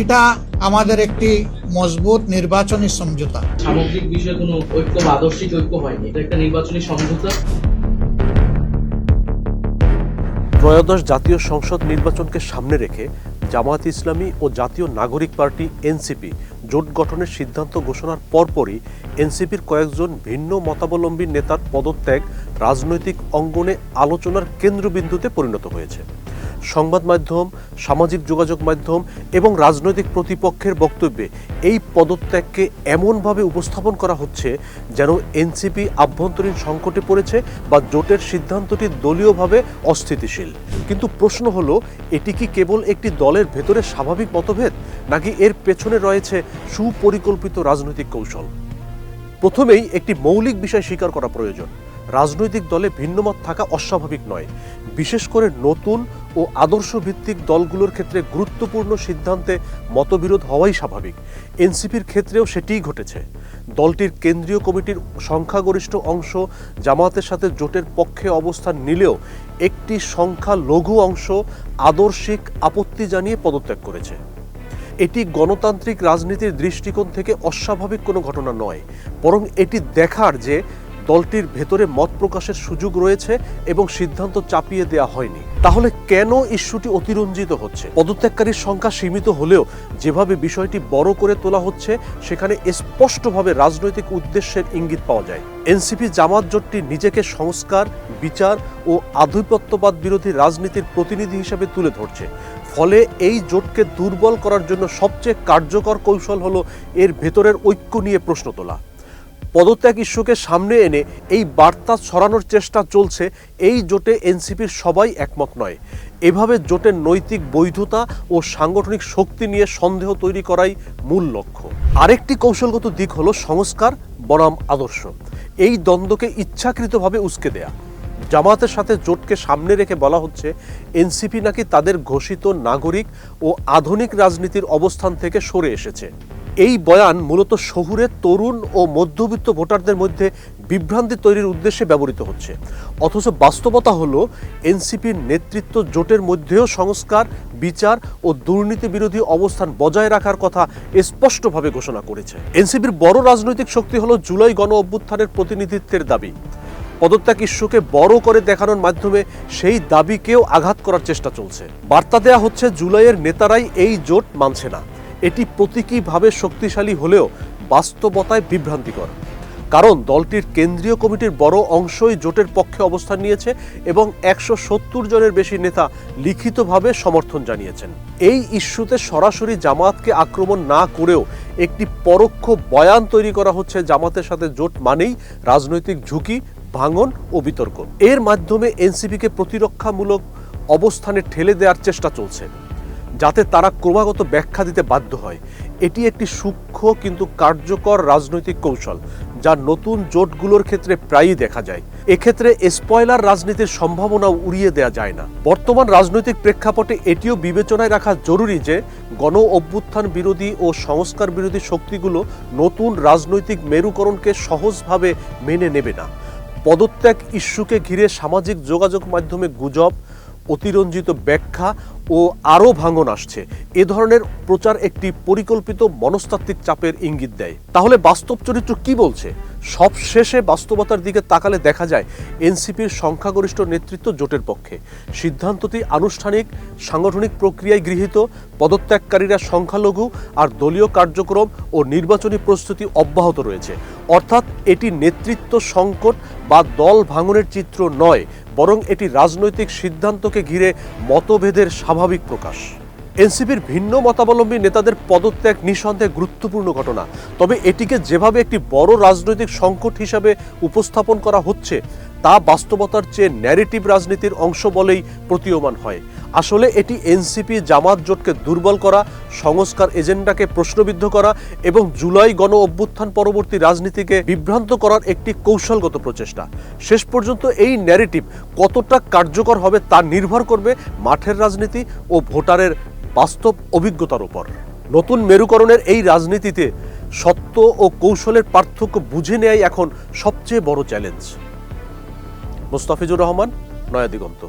এটা আমাদের একটি মজবুত নির্বাচনী সমঝোতা। সামগ্রিক বিষয়ে কোনো ঐক্য বা আদর্শিক ঐক্য হয়নি এটা একটা নির্বাচনী সমঝোতা। ত্রয়োদশ জাতীয় সংসদ নির্বাচনকে সামনে রেখে জামায়াত ইসলামী ও জাতীয় নাগরিক পার্টি এনসিপি জোট গঠনের সিদ্ধান্ত ঘোষণার পরপরই এনসিপির কয়েকজন ভিন্ন মতাবলম্বী নেতার পদত্যাগ রাজনৈতিক অঙ্গনে আলোচনার কেন্দ্রবিন্দুতে পরিণত হয়েছে। সংবাদ মাধ্যম, সামাজিক যোগাযোগ মাধ্যম এবং রাজনৈতিক প্রতিপক্ষের বক্তব্যে এই পদত্যাগকে এমনভাবে উপস্থাপন করা হচ্ছে যেন এনসিপি আভ্যন্তরীণ সংকটে পড়েছে বা জোটের সিদ্ধান্তটি দলীয়ভাবে অস্থিতিশীল। কিন্তু প্রশ্ন হলো, এটি কি কেবল একটি দলের ভেতরে স্বাভাবিক মতভেদ, নাকি এর পেছনে রয়েছে সুপরিকল্পিত রাজনৈতিক কৌশল? প্রথমেই একটি মৌলিক বিষয় স্বীকার করা প্রয়োজন। রাজনৈতিক দলে ভিন্নমত থাকা অস্বাভাবিক নয়। বিশেষ করে নতুন ও আদর্শ ভিত্তিক দলগুলোর ক্ষেত্রে গুরুত্বপূর্ণ সিদ্ধান্তে মতবিরোধ হওয়াই স্বাভাবিক। এনসিপির ক্ষেত্রেও সেটিই ঘটেছে। দলটির কেন্দ্রীয় কমিটির সংখ্যাগরিষ্ঠ অংশ জামায়াতের সাথে জোটের পক্ষে অবস্থান নিলেও একটি সংখ্যা লঘু অংশ আদর্শিক আপত্তি জানিয়ে পদত্যাগ করেছে। এটি গণতান্ত্রিক রাজনীতির দৃষ্টিকোণ থেকে অস্বাভাবিক কোনো ঘটনা নয়, বরং এটি দেখার যে দলটির ভেতরে মত প্রকাশের সুযোগ রয়েছে এবং সিদ্ধান্ত চাপিয়ে দেওয়া হয়নি। তাহলে কেন ইস্যুটি অতিরঞ্জিত হচ্ছে? পদত্যাগকারীর সংখ্যা সীমিত হলেও যেভাবে বিষয়টি বড় করে তোলা হচ্ছে, সেখানে স্পষ্টভাবে রাজনৈতিক উদ্দেশ্যের ইঙ্গিত পাওয়া যায়। এনসিপি জামাত জোটটি নিজেকে সংস্কার, বিচার ও আধিপত্যবাদ বিরোধী রাজনীতির প্রতিনিধি হিসেবে তুলে ধরছে। ফলে এই জোটকে দুর্বল করার জন্য সবচেয়ে কার্যকর কৌশল হলো এর ভেতরের ঐক্য নিয়ে প্রশ্ন তোলা। পদত্যাগ ইস্যুকে সামনে এনে এই বার্তা ছড়ানোর চেষ্টা চলছে, এই জোটে এনসিপির সবাই একমত নয়। এভাবে জোটের নৈতিক বৈধতা ও সাংগঠনিক শক্তি নিয়ে সন্দেহ তৈরি করাই মূল লক্ষ্য। আরেকটি কৌশলগত দিক হলো সংস্কার, বনাম আদর্শ। এই দ্বন্দ্বকে ইচ্ছাকৃতভাবে উস্কে দেয়া। জামাতের সাথে জোটকে সামনে রেখে বলা হচ্ছে, এনসিপি নাকি তাদের ঘোষিত নাগরিক ও আধুনিক রাজনীতির অবস্থান থেকে সরে এসেছে। এই বয়ান মূলত শহুরে তরুণ ও মধ্যবিত্ত ভোটারদের মধ্যে বিভ্রান্তি তৈরির উদ্দেশ্যে ব্যবহৃত হচ্ছে। অথচ বাস্তবতা হলো, এনসিপির নেতৃত্ব জোটের মধ্যেও সংস্কার, বিচার ও দুর্নীতি বিরোধী অবস্থান বজায় রাখার কথা স্পষ্টভাবে ঘোষণা করেছে। এনসিপির বড় রাজনৈতিক শক্তি হলো জুলাই গণ অভ্যুত্থানের প্রতিনিধিত্বের দাবি। পদত্যাগ ইস্যুকে বড় করে দেখানোর মাধ্যমে সেই দাবিকেও আঘাত করার চেষ্টা চলছে। বার্তা দেয়া হচ্ছে, জুলাইয়ের নেতারাই এই জোট মানছে না। এটি প্রতীকীভাবে শক্তিশালী হলেও বাস্তবতায় বিভ্রান্তিকর। কারণ দলটির কেন্দ্রীয় কমিটির বড় অংশই জোটের পক্ষে অবস্থান নিয়েছে এবং একশো সত্তর জনের বেশি নেতা লিখিতভাবে সমর্থন জানিয়েছেন। এই ইস্যুতে সরাসরি জামাতকে আক্রমণ না করেও একটি পরোক্ষ বয়ান তৈরি করা হচ্ছে জামাতের সাথে জোট মানেই রাজনৈতিক ঝুঁকি, ভাঙন ও বিতর্ক। এর মাধ্যমে এনসিপিকে প্রতিরক্ষামূলক অবস্থানে ঠেলে দেওয়ার চেষ্টা চলছে। যাতে তারা ক্রমাগত ব্যাখ্যা দিতে বাধ্য হয়। এটি একটি সূক্ষ্ম কিন্তু কার্যকর রাজনৈতিক কৌশল, যা নতুন জোটগুলোর ক্ষেত্রে প্রায়ই দেখা যায়। এক্ষেত্রে স্পয়লার রাজনীতির সম্ভাবনা উড়িয়ে দেওয়া যায় না। বর্তমান রাজনৈতিক প্রেক্ষাপটে এটিও বিবেচনায় রাখা জরুরি যে, গণ অভ্যুত্থান বিরোধী ও সংস্কার বিরোধী শক্তিগুলো নতুন রাজনৈতিক মেরুকরণকে সহজভাবে মেনে নেবে না। পদত্যাগ ইস্যুকে ঘিরে সামাজিক যোগাযোগ মাধ্যমে গুজব অতিরঞ্জিত ব্যাখ্যা ও আরও ভাঙন আসছে। এ ধরনের প্রচার একটি পরিকল্পিত মনস্তাত্ত্বিক চাপের ইঙ্গিত দেয়। তাহলে বাস্তব চরিত্র কি বলছে? সব শেষে বাস্তবতার দিকে তাকালে দেখা যায়, এনসিপির সংখ্যাগরিষ্ঠ নেতৃত্ব জোটের পক্ষে। সিদ্ধান্তটি আনুষ্ঠানিক, সাংগঠনিক প্রক্রিয়ায় গৃহীত, পদত্যাগকারীরা সংখ্যালঘু আর দলীয় কার্যক্রম ও নির্বাচনী প্রস্তুতি অব্যাহত রয়েছে। অর্থাৎ এটি নেতৃত্ব সংকট বা দল ভাঙনের চিত্র নয় বরং এটি রাজনৈতিক সিদ্ধান্তকে ঘিরে মতভেদের স্বাভাবিক প্রকাশ। এনসিপির ভিন্ন মতাবলম্বী নেতাদের পদত্যাগ নিঃসন্দেহে গুরুত্বপূর্ণ ঘটনা। তবে এটিকে যেভাবে একটি বড় রাজনৈতিক সংকট হিসাবে উপস্থাপন করা হচ্ছে, তা বাস্তবতার চেয়ে ন্যারেটিভ রাজনীতির অংশ বলেই প্রতীয়মান হয়। আসলে এটি এনসিপি জামাত জোটকে দুর্বল করা, সংস্কার এজেন্ডাকে প্রশ্নবিদ্ধ করা এবং জুলাই গণ অভ্যুত্থান পরবর্তী রাজনীতিকে বিভ্রান্ত করার একটি কৌশলগত প্রচেষ্টা। শেষ পর্যন্ত এই ন্যারেটিভ কতটা কার্যকর হবে তা নির্ভর করবে মাঠের রাজনীতি ও ভোটারের বাস্তব অভিজ্ঞতার উপর। নতুন মেরুকরণের এই রাজনীতিতে সত্য ও কৌশলের পার্থক্য বুঝে নেয়াই এখন সবচেয়ে বড় চ্যালেঞ্জ মোস্তাফিজুর রহমান, নয়া দিগন্ত।